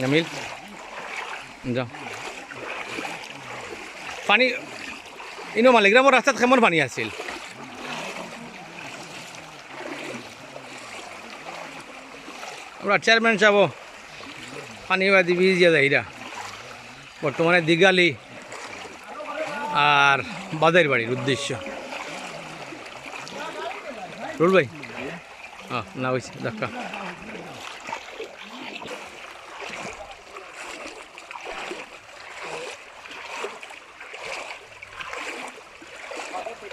জামিল যাও পানি ইনো মালিগ্রামৰ ৰাস্তাত কেমন পানী আছিল আমরা চেয়ারম্যান সাহেব পানিবাদী ভিজিয়া যাইরা বর্তমানে দিগালি আর বাদের বাড়ির উদ্দেশ্য রুল ভাই হ্যাঁ না হয়েছে দেখা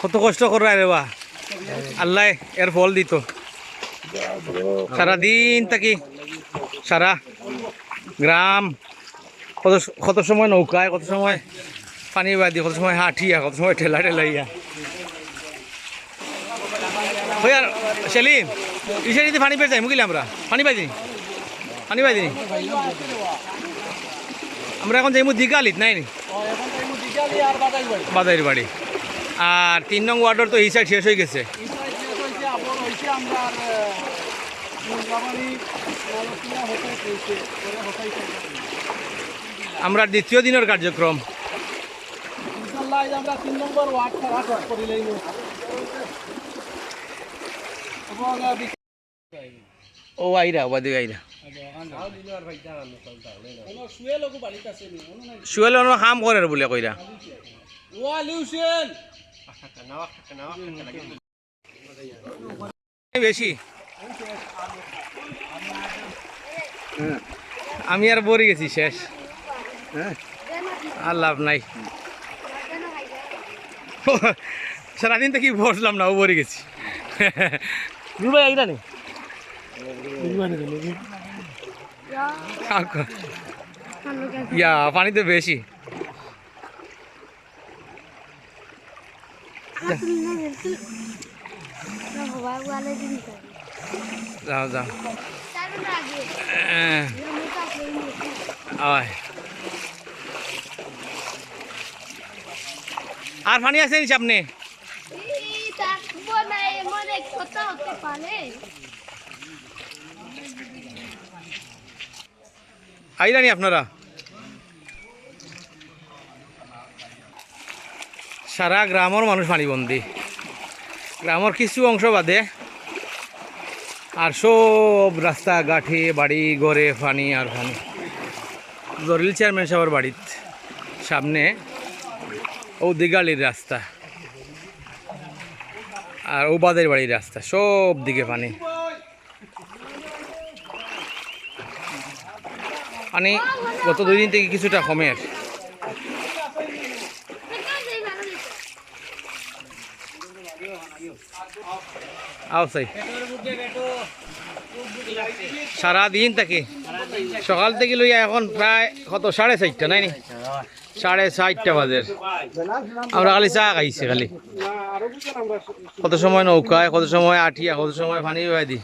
কত কষ্ট করা রে বা আল্লাহ এর ফল দিত। সারাদিন থাকি, সারা গ্রাম, কত কত সময় নৌকায়, কত সময় পানি বাদি, কত সময় হাঁটিয়া, কত সময় ঠেলা ঠেলাইয়া। হই আর সেলিম ইসারিতে পানি পেয়ে যাই মুগিলে আমরা। পানি পাই দিনি পানি পাই দিনি আমরা এখন যাইমু দিঘালিত, নাই নি? বাদাইর বাড়ি আর তিন নং ওয়ার্ডের তো এই সাইড শেষ হয়ে গেছে। আমরা দ্বিতীয় দিনের কার্যক্রম। ও আইরা ওবাদি আইরা। শুয়ে লগো বাড়িতে আছে নি সুয়েল কাম করে বলে কইরা। ওয়ালি হুসেন বেশি আমি আর বরি গেছি শেষ আর লাভ নাই। সারাদিন তো কি বসলাম না ও বরি গেছি রুবাই আইরা নি ইয়া পানি তো বেশি। যাও যাও আহ, আয় আর পানি আছে নি সামনে আইরানি আপনারা সারা গ্রামের মানুষ পানিবন্দি। গ্রামের কিছু অংশ বাদে আর সব রাস্তা, গাঠে, বাড়ি, ঘরে পানি আর পানি। জরিল চেয়ারম্যান সাহেবের বাড়িত সামনে ও দিগালির রাস্তা আর ও বাদের বাড়ির রাস্তা, সব দিকে পানি। পানি গত দুই দিন থেকে কিছুটা কমের সারাদিন থাকি। সকাল থেকে লইয়া এখন প্রায় কত? সাড়ে চারটা, নাই নি? সাড়ে চারটা বাজে। আমরা খালি চা খাইছি খালি। কত সময় নৌকায়, কত সময় আঠিয়া, কত সময় পানি দি।